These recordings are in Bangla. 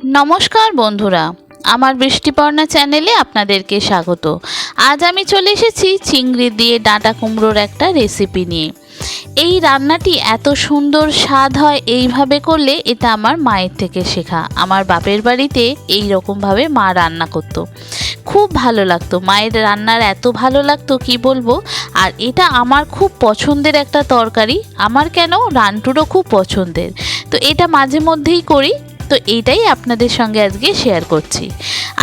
নমস্কার বন্ধুরা, আমার বৃষ্টিপর্ণা চ্যানেলে আপনাদেরকে স্বাগত। আজ আমি চলে এসেছি চিংড়ি দিয়ে ডাঁটা কুমড়োর একটা রেসিপি নিয়ে। এই রান্নাটি এত সুন্দর স্বাদ হয় এইভাবে করলে এটা আমার মায়ের থেকে শেখা। আমার বাপের বাড়িতে এই রকমভাবে মা রান্না করতো। খুব ভালো লাগতো, মায়ের রান্নার এত ভালো লাগতো কি বলব? আর এটা আমার খুব পছন্দের একটা তরকারি, আমার কেন রান্টুরও খুব পছন্দের। তো এটা মাঝে মধ্যেই করি তো এইটাই আপনাদের সঙ্গে আজকে শেয়ার করছি।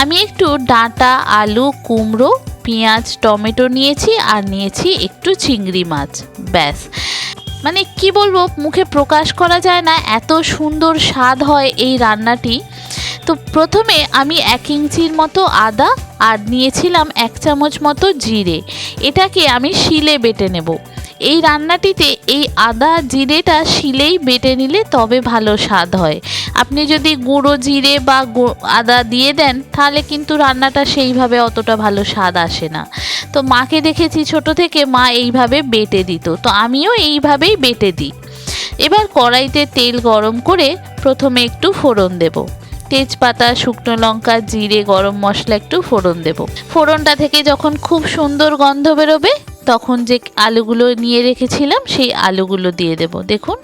আমি একটু ডাঁটা, আলু, কুমড়ো, পেঁয়াজ, টমেটো নিয়েছি আর নিয়েছি একটু চিংড়ি মাছ, ব্যাস। মানে কি বলব, মুখে প্রকাশ করা যায় না, এত সুন্দর স্বাদ হয় এই রান্নাটি। তো প্রথমে আমি এক ইঞ্চির মতো আদা আর নিয়েছিলাম এক চামচ মতো জিরে। এটাকে আমি শিলে বেটে নেব। এই রান্নাটিতে এই আদা জিরেটা শিলেই বেটে নিলে তবে ভালো স্বাদ হয়। আপনি যদি গুঁড়ো জিরে বা আদা দিয়ে দেন, তাহলে কিন্তু রান্নাটা সেইভাবে অতটা ভালো স্বাদ আসে না। তো মাকে দেখেছি ছোট থেকে মা এইভাবে বেটে দিত। তো আমিও এইভাবেই বেটে দিই। এবার কড়াইতে তেল গরম করে প্রথমে একটু ফোড়ন দেব। তেজপাতা, শুকনো লঙ্কা, জিরে, গরম মশলা একটু ফোড়ন দেব। ফোড়নটা থেকে যখন খুব সুন্দর গন্ধ বেরোবে তখন যে আলুগুলো নিয়ে রেখেছিলাম, সেই আলুগুলো দিয়ে দেব। দেখুন,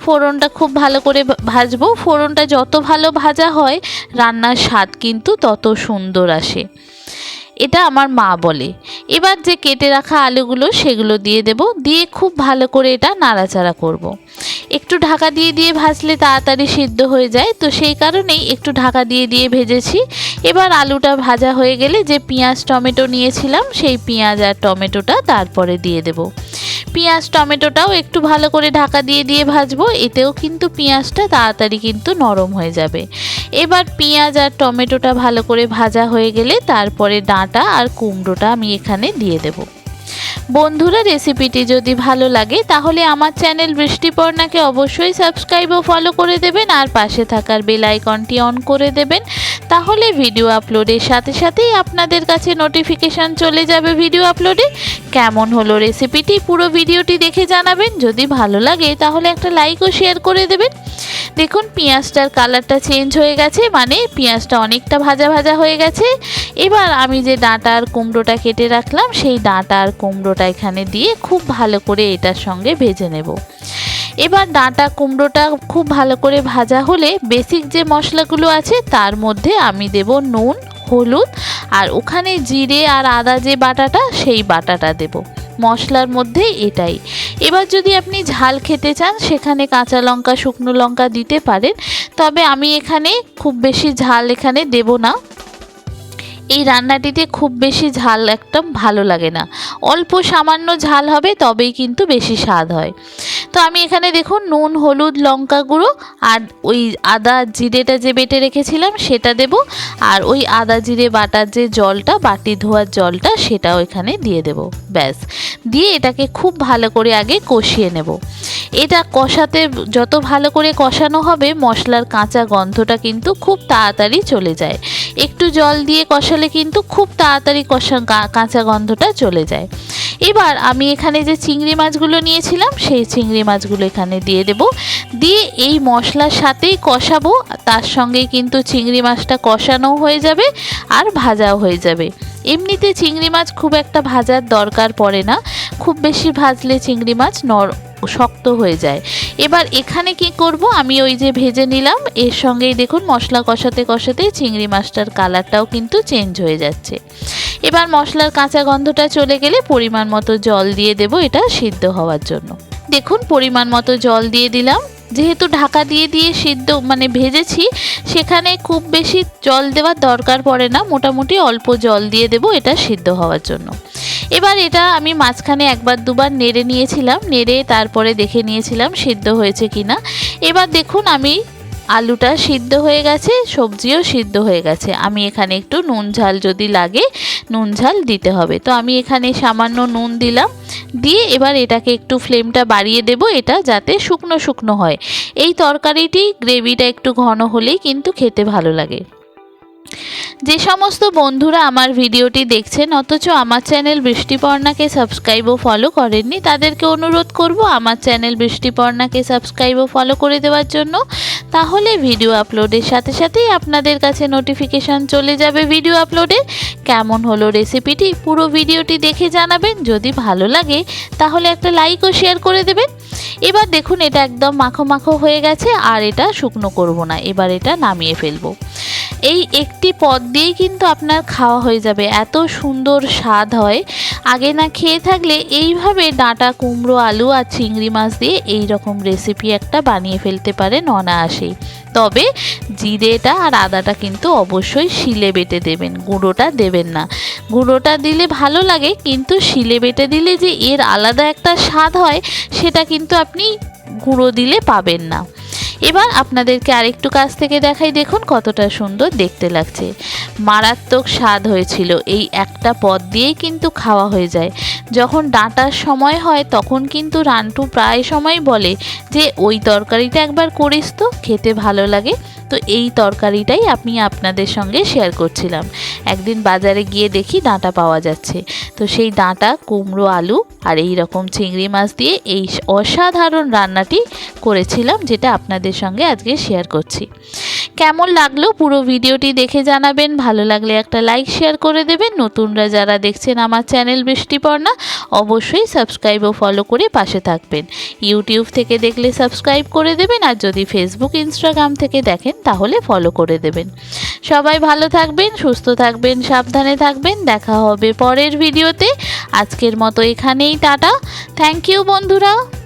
ফোড়নটা খুব ভালো করে ভাজবো। ফোড়নটা যত ভালো ভাজা হয়, রান্নার স্বাদ কিন্তু তত সুন্দর আসে। এটা আমার মা বলে। এবার যে কেটে রাখা আলুগুলো সেগুলো দিয়ে দেব। দিয়ে খুব ভালো করে এটা নাড়াচাড়া করব। একটু ঢাকা দিয়ে দিয়ে ভাজলে তাড়াতাড়ি সিদ্ধ হয়ে যায়। তো সেই কারণেই একটু ঢাকা দিয়ে দিয়ে ভেজেছি। এবার আলুটা ভাজা হয়ে গেলে যে পেঁয়াজ, টমেটো নিয়েছিলাম, সেই পেঁয়াজ আর টমেটোটা তারপরে দিয়ে দেব। পেঁয়াজ, টমেটোটাও একটু ভালো করে ঢাকা দিয়ে দিয়ে ভাজবো। এতেও কিন্তু পেঁয়াজটা তাড়াতাড়ি কিন্তু নরম হয়ে যাবে। এবার পেঁয়াজ আর টমেটোটা ভালো করে ভাজা হয়ে গেলে তারপরে ডাঁটা আর কুমড়োটা আমি এখানে দিয়ে দেব। বন্ধুরা রেসিপিটি যদি ভালো লাগে, তাহলে আমার চ্যানেল বৃষ্টিপর্ণাকে অবশ্যই সাবস্ক্রাইব ও ফলো করে দেবেন আর পাশে থাকার বেল আইকনটি অন করে দেবেন। তাহলে ভিডিও আপলোডের সাথে সাথেই আপনাদের কাছে নোটিফিকেশান চলে যাবে ভিডিও আপলোডে কেমন হলো রেসিপিটি পুরো ভিডিওটি দেখে জানাবেন। যদি ভালো লাগে, তাহলে একটা লাইক ও শেয়ার করে দেবেন। দেখুন, পেঁয়াজটার কালারটা চেঞ্জ হয়ে গেছে মানে পেঁয়াজটা অনেকটা ভাজা ভাজা হয়ে গেছে। এবার আমি যে ডাঁটা আর কুমড়োটা কেটে রাখলাম, সেই ডাঁটা আর কুমড়োটা এখানে দিয়ে খুব ভালো করে এটার সঙ্গে ভেজে নেব। এবার ডাঁটা কুমড়োটা খুব ভালো করে ভাজা হলে বেসিক যে মশলাগুলো আছে তার মধ্যে আমি দেব নুন, হলুদ আর ওখানে জিরে আর আদা যে বাটাটা সেই বাটাটা দেব। মশলার মধ্যে এটাই। এবার যদি আপনি ঝাল খেতে চান সেখানে কাঁচা লঙ্কা, শুকনো লঙ্কা দিতে পারেন। তবে আমি এখানে খুব বেশি ঝাল এখানে দেব না। এই রান্নাটিতে খুব বেশি ঝাল একদম ভালো লাগে না। অল্প সামান্য ঝাল হবে, তবেই কিন্তু বেশি স্বাদ হয়। তো আমি এখানে দেখুন, নুন, হলুদ, লঙ্কা গুঁড়ো আর ওই আদা জিরেটা যে বেটে রেখেছিলাম, সেটা দেব। আর ওই আদা জিরে বাটার যে জলটা, বাটি ধোয়ার জলটা, সেটাও এখানে দিয়ে দেব। ব্যাস। দিয়ে এটাকে খুব ভালো করে আগে কষিয়ে নেব। এটা কষাতে যত ভালো করে কষানো হবে, মশলার কাঁচা গন্ধটা কিন্তু খুব তাড়াতাড়ি চলে যায়। একটু জল দিয়ে কষালে কিন্তু খুব তাড়াতাড়ি কষা কাঁচা গন্ধটা চলে যায়। এবার আমি এখানে যে চিংড়ি মাছগুলো নিয়েছিলাম, সেই চিংড়ি মাছগুলো এখানে দিয়ে দেব। দিয়ে এই মশলার সাথেই কষাবো, তার সঙ্গেই কিন্তু চিংড়ি মাছটা কষানোও হয়ে যাবে আর ভাজাও হয়ে যাবে। এমনিতে চিংড়ি মাছ খুব একটা ভাজার দরকার পড়ে না। খুব বেশি ভাজলে চিংড়ি মাছ নর শক্ত হয়ে যায়। এবার এখানে কি করব? আমি ওই যে ভেজে নিলাম। এর সঙ্গেই দেখুন মশলা কষাতে কষাতে চিংড়ি মাছটার কালারটাও কিন্তু চেঞ্জ হয়ে যাচ্ছে। এবার মশলার কাঁচা গন্ধটা চলে গেলে পরিমাণ মতো জল দিয়ে দেব এটা সিদ্ধ হওয়ার জন্য। দেখুন পরিমাণ মতো জল দিয়ে দিলাম। যেহেতু ঢাকা দিয়ে দিয়ে সিদ্ধ মানে ভেজেছি, সেখানে খুব বেশি জল দেওয়ার দরকার পড়ে না। মোটামুটি অল্প জল দিয়ে দেব এটা সিদ্ধ হওয়ার জন্য। এবার এটা আমি মাঝখানে একবার দুবার নেড়ে নিয়েছিলাম, নেড়ে তারপরে দেখে নিয়েছিলাম সিদ্ধ হয়েছে কিনা। এবার দেখুন আমি আলুটা সিদ্ধ হয়ে গেছে, সবজিও সিদ্ধ হয়ে গেছে। আমি এখানে একটু নুন ঝাল যদি লাগে, নুন ঝাল দিতে হবে। তো আমি এখানে সামান্য নুন দিলাম, দিয়ে এবার এটাকে একটু ফ্লেমটা বাড়িয়ে দেব, এটা যাতে শুকনো শুকনো হয়। এই তরকারিটি গ্রেভিটা একটু ঘন হলেই কিন্তু খেতে ভালো লাগে। যে সমস্ত বন্ধুরা আমার ভিডিওটি দেখছেন, অথচ আমার চ্যানেল বৃষ্টিপর্ণাকে সাবস্ক্রাইব ও ফলো করেননি, তাদেরকে অনুরোধ করব আমার চ্যানেল বৃষ্টিপর্ণাকে সাবস্ক্রাইব ও ফলো করে দেওয়ার জন্য। তাহলে ভিডিও আপলোডের সাথে সাথেই আপনাদের কাছে নোটিফিকেশান চলে যাবে ভিডিও আপলোডের কেমন হলো রেসিপিটি পুরো ভিডিওটি দেখে জানাবেন, যদি ভালো লাগে তাহলে একটা লাইক ও শেয়ার করে দেবেন। এবার দেখুন, এটা একদম মাখো মাখো হয়ে গেছে, আর এটা শুকনো করব না, এবার এটা নামিয়ে ফেলব। এই একটি পদ দিয়েই কিন্তু আপনার খাওয়া হয়ে যাবে। এত সুন্দর স্বাদ হয়। আগে না খেয়ে থাকলে এইভাবে ডাঁটা, কুমড়ো, আলু আর চিংড়ি মাছ দিয়ে এই রকম রেসিপি একটা বানিয়ে ফেলতে পারেন অনায়াসেই তবে জিরেটা আর আদাটা কিন্তু অবশ্যই শিলে বেটে দেবেন, গুঁড়োটা দেবেন না। গুঁড়োটা দিলে ভালো লাগে, কিন্তু শিলে বেটে দিলে যে এর আলাদা একটা স্বাদ হয়, সেটা কিন্তু আপনি গুঁড়ো দিলে পাবেন না। এবার আপনাদেরকে আরেকটু কাছ থেকে দেখাই, দেখুন কতটা সুন্দর দেখতে লাগছে। মারাত্মক স্বাদ হয়েছিল, এই একটা পদ দিয়েই কিন্তু খাওয়া হয়ে যায়। যখন ডাঁটার সময় হয়, তখন কিন্তু রান্টু প্রায় সময় বলে যে, ওই তরকারিটা একবার করিস তো, খেতে ভালো লাগে। তো এই তরকারিটাই আমি আপনাদের সঙ্গে শেয়ার করছিলাম। একদিন বাজারে গিয়ে দেখি ডাঁটা পাওয়া যাচ্ছে। তো সেই ডাঁটা, কুমড়ো, আলু আর এই রকম চিংড়ি মাছ দিয়ে এই অসাধারণ রান্নাটি করেছিলাম, যেটা আপনাদের সঙ্গে আজকে শেয়ার করছি। কেমন লাগল পুরো ভিডিওটি দেখে জানাবেন। ভালো লাগলে একটা লাইক, শেয়ার করে দেবেন। নতুনরা যারা দেখছেন আমার চ্যানেল বৃষ্টিপর্ণা, অবশ্যই সাবস্ক্রাইব ও ফলো করে পাশে থাকবেন। ইউটিউব থেকে দেখলে সাবস্ক্রাইব করে দেবেন আর যদি ফেসবুক, ইনস্টাগ্রাম থেকে দেখেন তাহলে ফলো করে দেবেন। সবাই ভালো থাকবেন, সুস্থ থাকবেন, সাবধানে থাকবেন। দেখা হবে পরের ভিডিওতে। আজকের মতো এখানেই, টাটা। থ্যাংক ইউ বন্ধুরা।